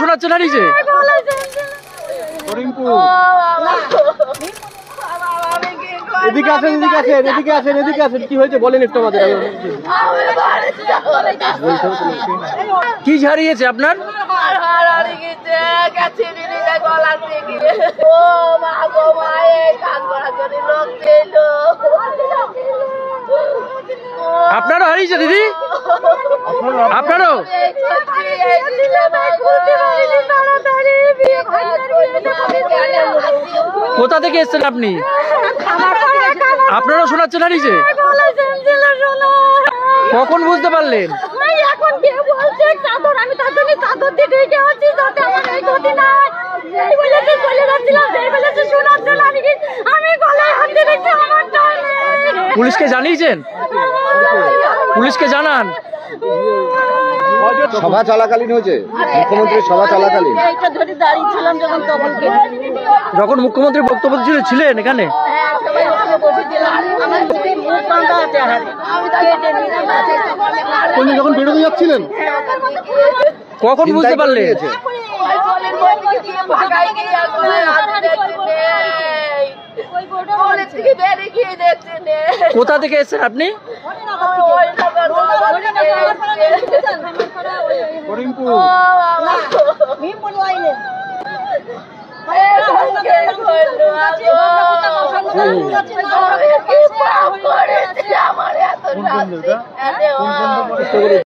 শোনাচ্ছে না নিজে? এদিকে আসেন এদিকে আসেন এদিকে আসেন এদিকে আসেন। কি হয়েছে বলেন একটু আমাদের। কি হারিয়েছে আপনার? আপনারও হারিয়েছে দিদি? আপনারও? বলেছে থেকে এসছেন আপনি? আমি গলায় হাত দিয়ে রেখে আমার টানে পুলিশকে জানিয়েছেন? পুলিশকে জানান। সভা চলাকালীন হয়েছে? মুখ্যমন্ত্রীর সভা চলাকালীন? যখন তখন মুখ্যমন্ত্রী বক্তব্য ছিলেন এখানে? হ্যাঁ যখন বেরোতে যাচ্ছিলেন? কখন বুঝতে পারলেন? কোথা থেকে মধ্যে দিয়ে পাপ করেছি? আমার এত